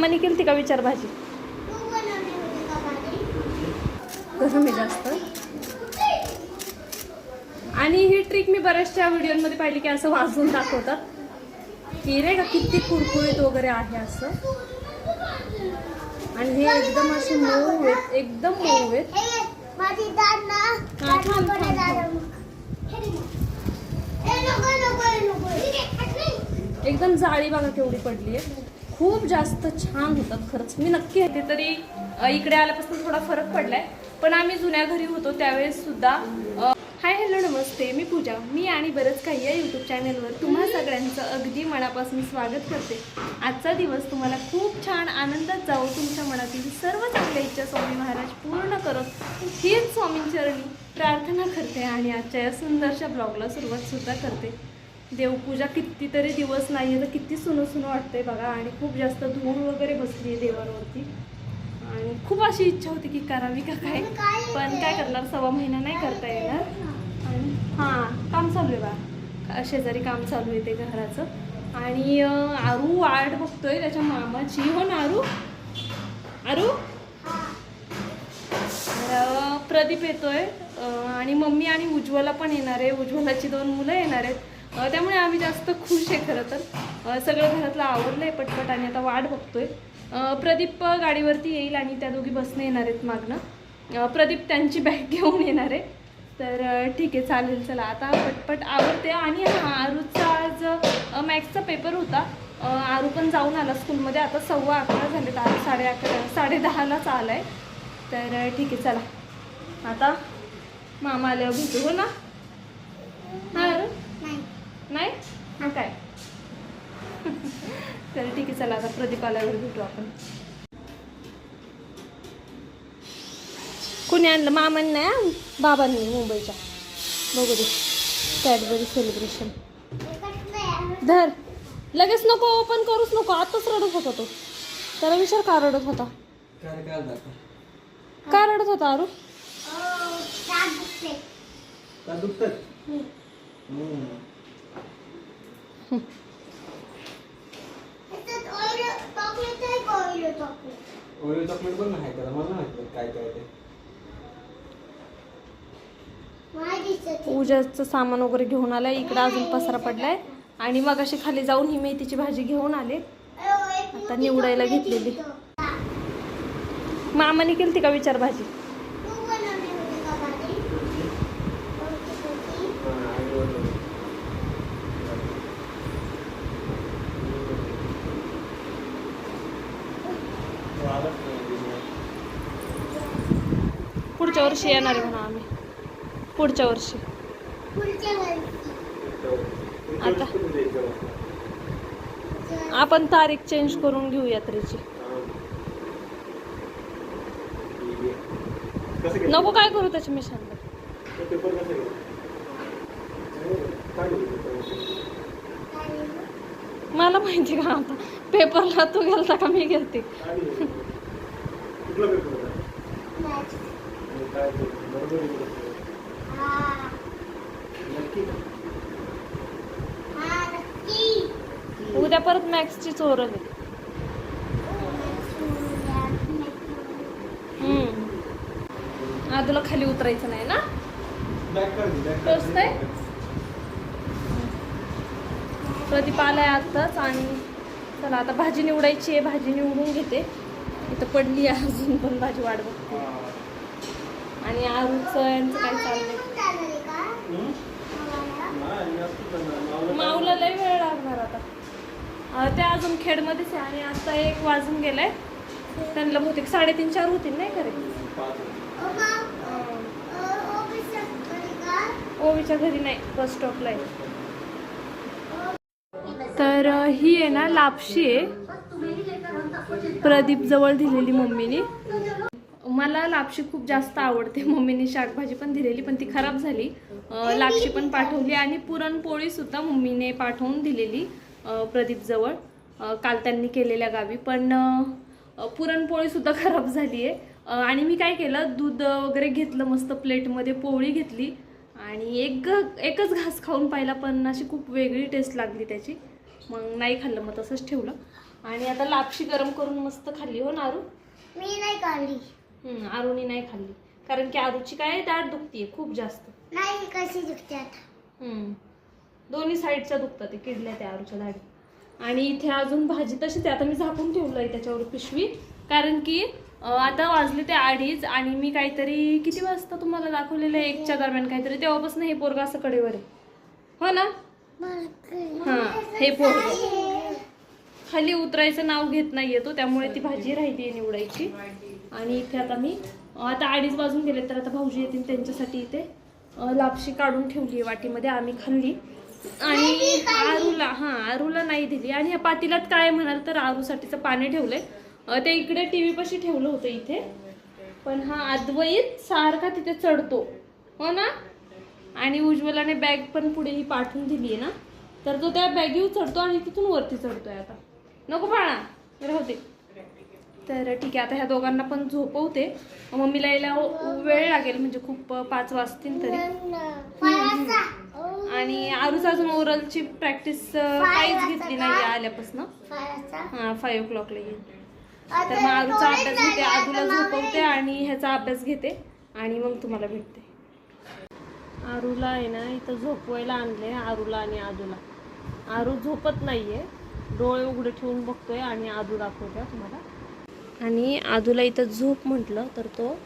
मामाने केली का विचार भाजी? कसं मी जास्त. आणि ही ट्रिक मी बऱ्याचशा व्हिडिओमध्ये पाहिली की असं वाजून दाखवतात. की रे का किती कुरकुरीत वगैरे आहे असं. आणि हे एकदम असे मऊ आहेत एकदम मऊ आहेत. एकदम जाळी बघा केवढी पडली आहे. खूप जास्त छान होतात खरंच. मी नक्की येते तरी इकडे आल्यापासून थोडा फरक पडलाय. पण आम्ही जुन्या घरी होतो त्यावेळेस सुद्धा हाय हॅलो नमस्ते. मी पूजा. मी आणि बरंच काही या यूट्यूब चॅनलवर तुम्हा सगळ्यांचं अगदी मनापासून स्वागत करते. आजचा दिवस तुम्हाला खूप छान आनंदात जाऊ तुमच्या मनातील सर्व चांगल्या इच्छा स्वामी महाराज पूर्ण करत हीच स्वामींचरणी प्रार्थना करते आणि आजच्या या सुंदरशा ब्लॉगला सुरुवात सुद्धा करते. देवपूजा कितीतरी दिवस नाही आहे तर किती सुनं सुनं वाटतंय बघा. आणि खूप जास्त धूळ वगैरे बसली आहे देवांवरती. आणि खूप अशी इच्छा होती की करावी का काय? पण काय करणार? सव्वा महिना नाही करता येणार. आणि हां काम चालू आहे बा. शेजारी काम चालू आहे ते घराचं. आणि आरू वाट बघतोय त्याच्या मामाची. हो ना आरू? आरू? प्रदीप येतोय. आणि मम्मी आणि उज्ज्वला पण येणार आहे. उज्ज्वलाची दोन मुलं येणार आहेत. त्यामुळे आम्ही जास्त खुश आहे खरं तर. सगळं घरातलं आवडलं आहे पटपट आणि आता वाट बघतोय. प्रदीप गाडीवरती येईल आणि त्या दोघी बसने येणार आहेत मागनं. प्रदीप त्यांची बॅग घेऊन येणार आहे. तर ठीक आहे चालेल चला. आता पटपट आवडते आणि हा आरूचा आज मॅथ्सचा पेपर होता. आरू पण जाऊन आला स्कूलमध्ये आता सव्वा अकरा झालेत. आरू साडे अकरा साडे दहालाच आला आहे तर ठीक आहे चला. आता मामा आल्यावर भेटू हो ना? हा नाही? हा काय तर ठीक आहे चला आता प्रदीप आल्यावर भेटू आपण. कोणी आणलं? मामांनी नाही? बाबांनी मुंबईच्या. बघू दे. कॅडबरी सेलिब्रेशन धर. लगेच नको ओपन करूच नको. आताच रडत होता तो. त्याला विचार का रडत होता? काय काय दाखव का रडत होता अरू दुखतात ओरिओ चॉकलेट पण नाही त्याला मला नाही माहिती काय काय ते. पूजाचं सामान वगैरे घेऊन आलाय इकडं अजून पसरा पडलाय. आणि मग अशी खाली जाऊन ही मेथीची भाजी घेऊन आले. आता निवडायला घेतलेली. मामाने केली का विचार भाजी? पुढच्या वर्षी येणार आहे म्हणा आम्ही. पुढच्या वर्षी. आता आपण तारीख चेंज करून घेऊ यात्रेची. नको काय करू त्याच्या मिशांना मला माहिती का आता? पेपरला तू गेलता का? मी गेलते उद्या परत मॅक्सची चोर आहे तुला खाली उतरायचं नाही ना? टोचतंय? प्रदीप आलाय आत्ताच आणि चला आता भाजी निवडायची आहे भाजी निवडून घेते. इथं पडली आहे अजून पण भाजी बघते. आणि आरूचं यांचं काय चाललंय? माऊला लय वेळ लागणार आता. ते अजून खेडमध्येच आहे आणि आता एक वाजून गेलाय. त्यांना बहुतेक साडेतीन चार होतील नाही खरे ओवीच्या घरी नाही बस स्टॉपला आहे. तर ही आहे ना लापशी आहे. प्रदीप जवळ दिलेली मम्मीने. मला लापशी खूप जास्त आवडते. मम्मीने शाकभाजी पण दिलेली पण ती खराब झाली. लापशी पण पाठवली आणि पुरणपोळी सुद्धा मम्मीने पाठवून दिलेली प्रदीपजवळ. प्रदीप जवळ काल त्यांनी केलेल्या गावी. पण पुरणपोळीसुद्धा पुरणपोळी सुद्धा खराब झाली आहे आणि मी काय केलं दूध वगैरे घेतलं मस्त प्लेटमध्ये पोळी घेतली. आणि एक ग एकच घास खाऊन पाहिला पण अशी खूप वेगळी टेस्ट लागली त्याची. मग नाही खाल्लं मग तसंच ठेवलं. आणि आता लापशी गरम करून मस्त खाल्ली हो नारू? मी नाही खाल्ली. आरूनी नाही खाल्ली. कारण की आरूची काय दाढ दुखतीये खूप जास्त. नाही कशी दुखते आता? हम्म. दोन्ही साईडच्या दुखतात ते किडल्या त्या आरूच्या दाढी आणि इथे अजून भाजी तशीच आहे. आता मी झाकून ठेवलंय त्याच्यावर पिशवी. कारण की अं, आता वाजले ते अडीच आणि मी काहीतरी किती वाजता तुम्हाला दाखवलेलं आहे एकच्या दरम्यान काहीतरी? तेव्हापासून हे पोरगा असं कडेवर आहे. हो ना? हा हे पोरग. खाली उतरायचं नाव घेत नाहीये तो त्यामुळे ती भाजी राहिली निवडायची. आणि इथे आता मी आता अडीच वाजून गेले तर आता भाऊजी येतील त्यांच्यासाठी इथे. लापशी काढून ठेवली आहे वाटीमध्ये आम्ही खाल्ली. आणि आरूला हां आरूला नाही दिली. आणि या पातीलात काय म्हणाल तर आरूसाठीचं पाणी ठेवलंय. आहे ते इकडे टी व्हीपाशी ठेवलं होतं इथे. पण हा अद्वैत सारखा तिथे चढतो. हो ना? आणि उज्ज्वलाने बॅग पण पुढे ही पाठवून दिली आहे ना? तर तो त्या बॅगीवर चढतो आणि तिथून वरती चढतोय आता. नको बाळा राहू दे. तर ठीक आहे आता ह्या दोघांना पण झोपवते. मम्मीला यायला वेळ लागेल म्हणजे खूप पाच वाजतील तरी. आणि आरूच अजून ओरलची प्रॅक्टिस काहीच घेतली नाही आल्यापासून. हा फाईव्ह ओ क्लॉकला येईल. तर मग आरूचा अभ्यास घेते आजूला झोपवते आणि ह्याचा अभ्यास घेते आणि मग तुम्हाला भेटते. आरूला आहे ना इथं झोपवायला आणले आरूला आणि आजूला. आरू झोपत नाहीये. डोळे उघडे ठेवून बघतोय आणि आजू दाखवतोय तुम्हाला. आणि आजूला इथं झोप म्हटलं तर तो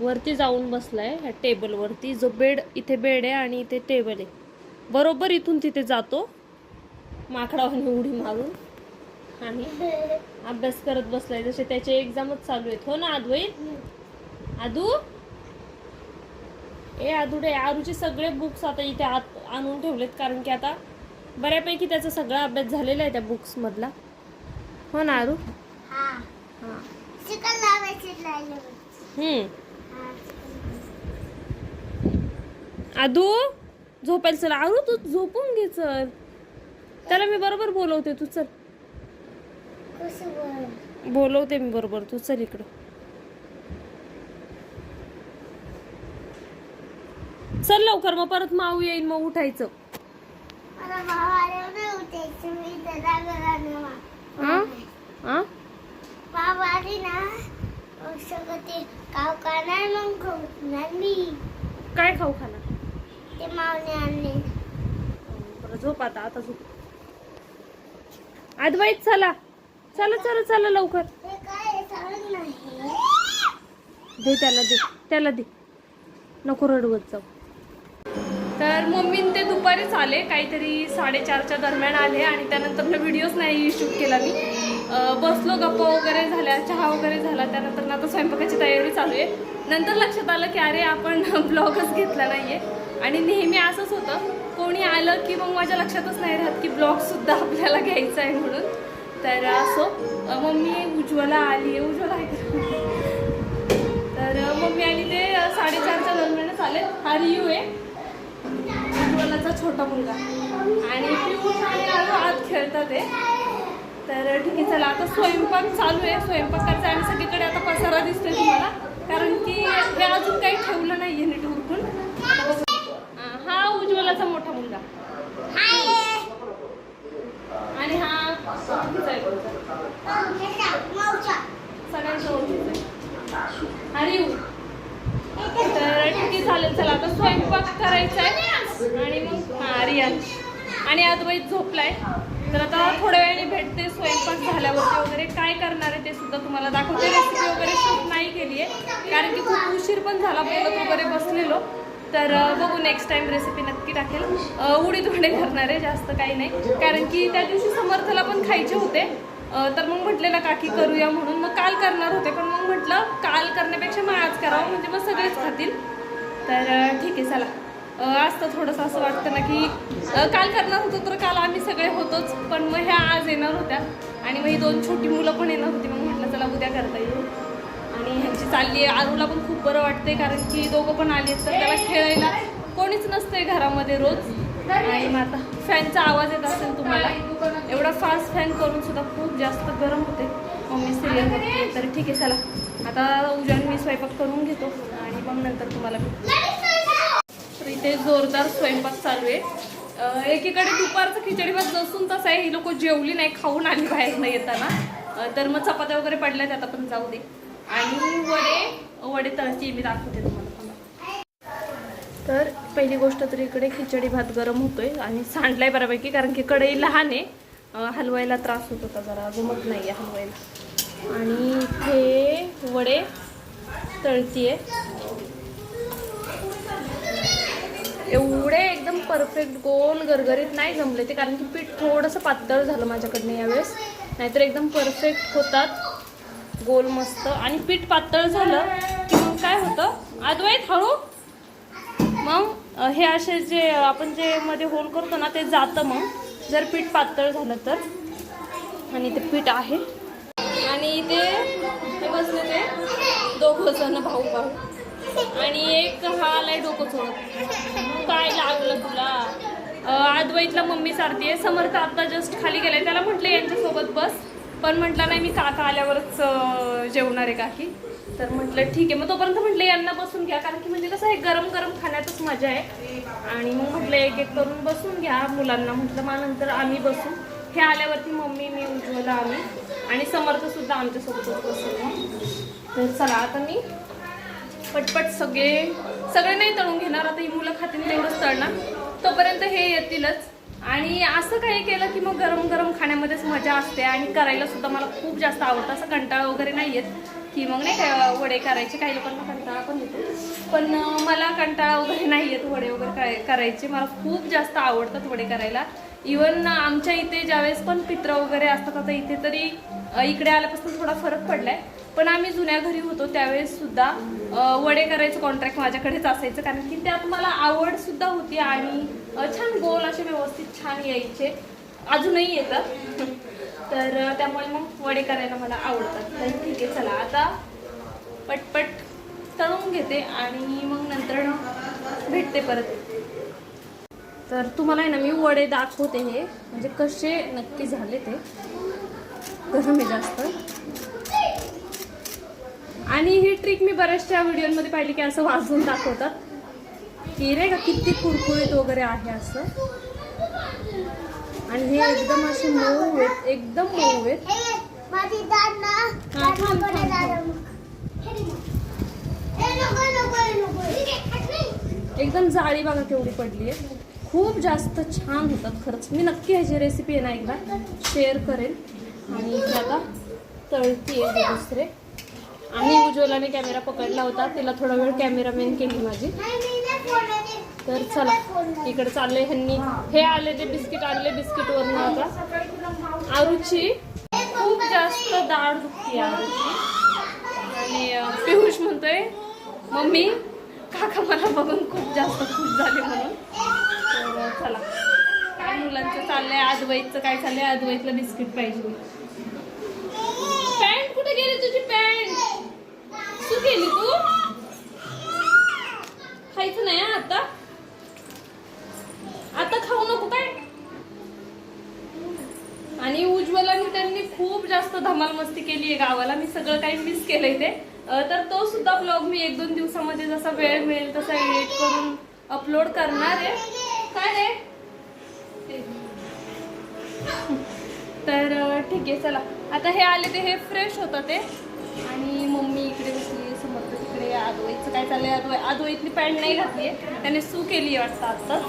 वरती जाऊन बसला आहे ह्या टेबलवरती जो बेड इथे बेड आहे आणि इथे टेबल आहे. बरोबर इथून तिथे जातो माकडावाने उडी मारून. आणि अभ्यास करत बसलाय. जसे त्याचे एक्झामच चालू आहेत. हो ना आदू आदू? ए आदुडे आरूचे सगळे बुक्स आता इथे आत आणून ठेवलेत. कारण की आता बऱ्यापैकी त्याचा सगळा अभ्यास झालेला आहे त्या बुक्स मधला. हो ना आरू? हा. चिकन लावायचे आदू झोपायला चल. आरू तू झोपून घे चल. त्याला मी बरोबर बोलवते तू चल. बोलवते मी बरोबर तू चल इकडं. चल लवकर मग परत माऊ येईल मग उठायचं. उठायचं भाव आली ना सगळं ते काव करणार मग खाणार मी. काय खाऊ खाणार? ते मावने आणले. बरं झोप आता आता झोप. अद्वैत चला. चला चला चला लवकर. काय सांगत नाही. दे त्याला दे. त्याला दे. नको रडवत जाऊ. तर मम्मीन ते दुपारीच आले. काहीतरी साडेचारच्या दरम्यान आले आणि त्यानंतर व्हिडिओच नाही शूट केला मी. बसलो गप्पा वगैरे झाल्या चहा वगैरे झाला त्यानंतर ना आता स्वयंपाकाची तयारी चालू आहे. नंतर लक्षात आलं की अरे आपण ब्लॉगच घेतला नाहीये. आणि नेहमी असंच होतं कोणी आलं की मग माझ्या लक्षातच नाही राहत की ब्लॉगसुद्धा आपल्याला घ्यायचा आहे म्हणून. तर असो मम्मी उज्ज्वला आली आहे उज्ज्वला आहे. तर मम्मी आणि ते साडेचारच्या दरम्यानच आले हा रियू आहे. उज्ज्वलाचा छोटा मुलगा. आणि पियुष आणि आरू आत खेळतात आहे. तर ठीक आहे चला आता स्वयंपाक चालू आहे. स्वयंपाक करायचा आणि सगळीकडे आता पसारा दिसतोय तुम्हाला. कारण की हे अजून काही ठेवलं नाहीये नीट उरकून. हा उज्ज्वलाचा मोठा मुलगा. आणि हा सगळ्यांचा ओळखीचा तर ठीक आहे चालेल चला आता स्वयंपाक करायचा आहे. आणि मग हा रियान आणि आजबाई झोपलाय. तर आता थोड्या वेळाने भेटते स्वयंपाक झाल्यावरती वगैरे. काय करणार आहे ते सुद्धा तुम्हाला दाखवते. रेसिपी वगैरे शूट नाही केली आहे. कारण की खूप उशीर पण झाला बोलत वगैरे बसलेलो. तर बघू नेक्स्ट टाईम रेसिपी नक्की टाकेल. उडीद वडे करणार आहे जास्त काही नाही. कारण की त्या दिवशी समर्थला पण खायचे होते. तर मग म्हटलेलं काकी करूया म्हणून. मग काल करणार होते पण मग म्हटलं काल करण्यापेक्षा मग आज करावं. म्हणजे मग सगळेच खातील. तर ठीक आहे चला. असतं थोडंसं असं वाटतं ना की काल करणार होतो तर काल आम्ही सगळे होतोच पण मग ह्या आज येणार होत्या. आणि मग ही दोन छोटी मुलं पण येणार होती मग म्हटलं चला उद्या करता येईल आणि ह्यांची चालली आहे. आरूला पण खूप बरं वाटते कारण की दोघं पण आले तर त्याला खेळायला कोणीच नसतंय घरामध्ये रोज. आणि मग आता फॅनचा आवाज येत असेल तुम्हाला. एवढा फास्ट फॅन करून सुद्धा खूप जास्त गरम होते. मम्मी सिरियल बघते. तर ठीक आहे चला. आता उद्या मी स्वयंपाक करून घेतो. आणि मग नंतर तुम्हाला इथे जोरदार स्वयंपाक चालू आहे. एकीकडे दुपारचं खिचडी भात जसून तसं आहे ही लोक जेवली नाही खाऊन आली बाहेर न येताना. तर मग चपात्या वगैरे पडल्या त्यात आपण जाऊ दे. आणि वडे वडे तळची मी दाखवते तुम्हाला. तर पहिली गोष्ट तर इकडे खिचडी भात गरम होतोय आणि सांडलाय बऱ्यापैकी कारण की कढई लहान आहे. हलवायला त्रास होत होता जरा जमत नाही आहे हलवायला आणि इथे वडे तळतीये. एवढे एकदम परफेक्ट गोल गरगरीत नाही जमले ते कारण की पीठ थोडंसं पातळ झालं माझ्याकडनं यावेळेस. नाहीतर एकदम परफेक्ट होतात. गोल मस्त. आणि पीठ पातळ झालं की मग काय होतं? अद्वैत हळू. मग हे असे जे आपण जे मध्ये होल करतो ना ते जातं मग. जर पीठ पातळ झालं तर. आणि ते पीठ आहे. आणि ते बसले ते दोघं जण भाऊ भाऊ आणि एक हा आलाय डोकं सोडत काय लागलं तुला? अ, अद्वैतला मम्मी सारती आहे. समर्थ आता जस्ट खाली गेलाय त्याला म्हटलं यांच्यासोबत बस. पण म्हटलं नाही मी काका आल्यावरच जेवणार आहे काही. तर म्हटलं ठीक आहे. मग तोपर्यंत म्हटलं यांना बसून घ्या. कारण की म्हणजे कसं आहे गरम गरम खाण्यातच मजा आहे. आणि मग म्हटलं एक एक करून बसून घ्या मुलांना. म्हटलं मग नंतर आम्ही बसू. हे आल्यावरती मम्मी मी उज्ज्वला आम्ही आणि समर्थ सुद्धा आमच्यासोबतच बसू तर चला आता मी पटपट सगळे सगळे नाही तळून घेणार आता ही मुलं खातील तेवढंच तळणार. तोपर्यंत हे येतीलच. आणि असं काही केलं की मग गरम गरम खाण्यामध्येच मजा असते आणि करायला सुद्धा मला खूप जास्त आवडतं. असं कंटाळा वगैरे नाही येत की मग नाही काय वडे करायचे. काही लोकांना कंटाळा पण येतो. पण मला कंटाळा वगैरे नाही येत वडे वगैरे काय- करायचे. मला खूप जास्त आवडतात वडे करायला. इवन आमच्या इथे ज्यावेळेस पण पित्र वगैरे असतात आता इथे तरी इकडे आल्यापासून थोडा फरक पडला आहे पण आम्ही जुन्या घरी होतो त्यावेळेस सुद्धा वडे करायचं कॉन्ट्रॅक्ट माझ्याकडेच असायचं. कारण की त्यात मला आवड सुद्धा होती आणि छान गोल असे व्यवस्थित छान यायचे. अजूनही येतात. तर त्यामुळे मग वडे करायला मला आवडतात. तर ठीक आहे चला. आता पटपट तळून घेते आणि मग नंतर भेटते परत. तर तुम्हाला आहे ना मी वडे दाखवते हे. म्हणजे कसे नक्की झाले ते. गरम आहे जास्त. आणि ही ट्रिक मी बऱ्याचशा व्हिडिओमध्ये पाहिली की असं वाजवून दाखवतात. की रे का किती कुरकुरीत वगैरे आहे असं. आणि हे एकदम असे मऊ आहेत एकदम मऊ आहेत. एकदम जाळी बघा केवढी पडली आहे. खूप जास्त छान होतात खरंच. मी नक्की ह्याची रेसिपी आहे ना एकदा शेअर करेन. आणि आता तळती आहे दुसरे. आणि उज्ज्वलाने कॅमेरा पकडला होता. तिला थोडा वेळ कॅमेरामॅन केली माझी. तर चला इकडे चालले ह्यांनी. हे आले ते बिस्किट आणले बिस्किट वरून आता. आरुची खूप जास्त दाढ दुखती आरुची. आणि पियुष म्हणतोय मम्मी काका मला बघून खूप जास्त खुश झाले म्हणून. तर चला. काय मुलांचं चाललंय? अद्वैतचं काय चाललंय? अद्वैतला बिस्किट पाहिजे. पॅन्ट कुठे गेली तुझी पॅन्ट? तू गेली तू? खायचं नाही आता. आता खाऊ नको काय? आणि उज्ज्वलाने त्यांनी खूप जास्त धमाल मस्ती केली आहे गावाला. मी सगळं काही मिस केलंय ते. तर तो सुद्धा ब्लॉग मी एक दोन दिवसामध्ये जसा वेळ मिळेल तसा एडिट करून अपलोड करणार आहे. काय रे? तर ठीक आहे चला. आता हे आले ते हे फ्रेश होतं ते. आणि आदोईचं काय चाललंय? आदवई आदवईतली पॅन्ट नाही घातली आहे त्याने सू केली आहे वाटतं आत्ताच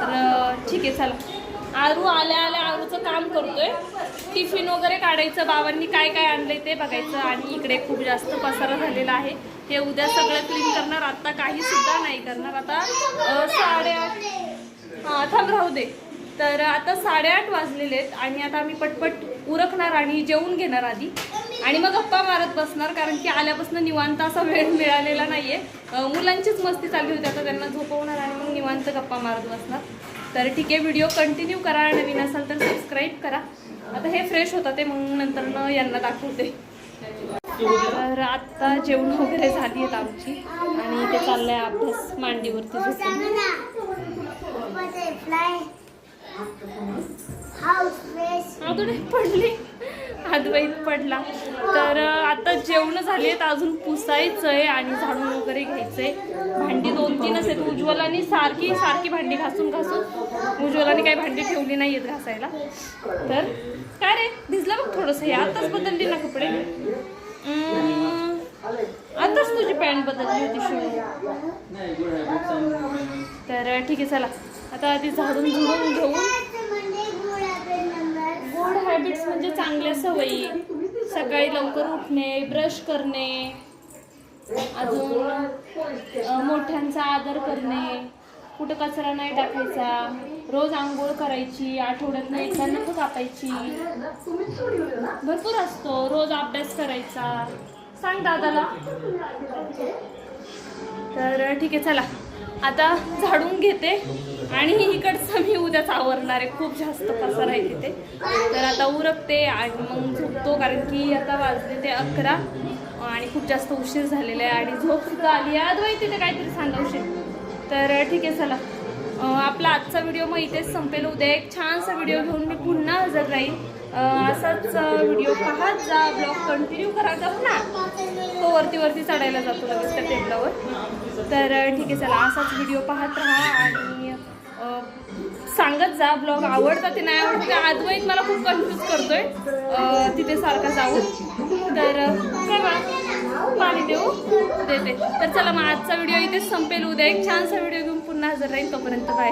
तर ठीक आहे चला. आरू आल्या आल्या आरूचं काम करतोय. टिफिन वगैरे काढायचं. बाबांनी काय काय आणलंय ते बघायचं. आणि इकडे खूप जास्त पसारा झालेला आहे. हे उद्या सगळं क्लीन करणार. आत्ता काही सुद्धा नाही करणार. आता साडे साडेआठ हा थांब राहू दे. तर आता साडेआठ वाजलेले आहेत. आणि आता आम्ही पटपट उरकणार आणि जेवून घेणार आधी. आणि मग गप्पा मारत बसणार कारण की आल्यापासून निवांत असा वेळ मिळालेला नाहीये. अं, मुलांचीच मस्ती चालली होती आता त्यांना झोपवणार आणि मग निवांत गप्पा मारत बसणार. तर ठीक आहे व्हिडिओ कंटिन्यू करा नवीन असाल तर सबस्क्राईब करा. आता हे फ्रेश होतं ते मग नंतर न यांना दाखवते. तर आत्ता जेवण वगैरे झाली आहेत आमची आणि ते चाललंय अभ्यास मांडीवरती झोपून. पडली. अद्वैत पडला. तर अं, आता जेवण आहेत अजून पुसायचं आहे आणि झाडून वगैरे घ्यायचंय. भांडी दोन तीनच आहेत उज्ज्वलानी सारखी सारखी भांडी घासून घासून. उज्ज्वलानी काही भांडी ठेवली नाही आहेत घासायला. तर काय रे भिजलं बघ थोडंसं. हे आताच बदलली ना कपडे? आताच तुझी पॅन्ट बदलली होती शिवून तर ठीक आहे चला. आता आधी झाडून झुडून घेऊन गुड हॅबिट्स म्हणजे चांगल्या सवयी. सकाळी लवकर उठणे ब्रश करणे अजून मोठ्यांचा आदर करणे कुठं कचरा नाही टाकायचा रोज आंघोळ करायची आठवड्यात एकदा नख कापायची. भरपूर असतो रोज अभ्यास करायचा. सांग दादाला. तर ठीक आहे चला. आता झाडून घेते. आणि इकडचं मी उद्याच आवरणार आहे. खूप जास्त पसार आहे तिथे. तर आता उरकते आणि मग झोपतो कारण की आता वाजले ते अकरा. आणि खूप जास्त उशीर झालेला आहे आणि झोप सुद्धा आली आहे. तिथे काहीतरी सांगा उशीर. तर ठीक आहे चला. आपला आजचा व्हिडिओ मग इथेच संपेल. उद्या एक छानसा व्हिडिओ घेऊन मी पुन्हा हजर राहील असाच व्हिडिओ पाहत जा. ब्लॉग कंटिन्यू करा. गप ना तो वरती वरती चढायला जातो लगेच त्या टेबलावर. तर ठीक आहे चला. असाच व्हिडिओ पाहत राहा आणि सांगत जा ब्लॉग आवडता ते नाही आवडत ते मला खूप कन्फ्यूज करतोय. तिथे सारखा जाऊन तर काय पाणी देऊ. देते. तर चला मग आजचा व्हिडिओ इथेच संपेल. उद्या एक छानसा व्हिडिओ घेऊन पुन्हा हजर राहील तोपर्यंत. बाय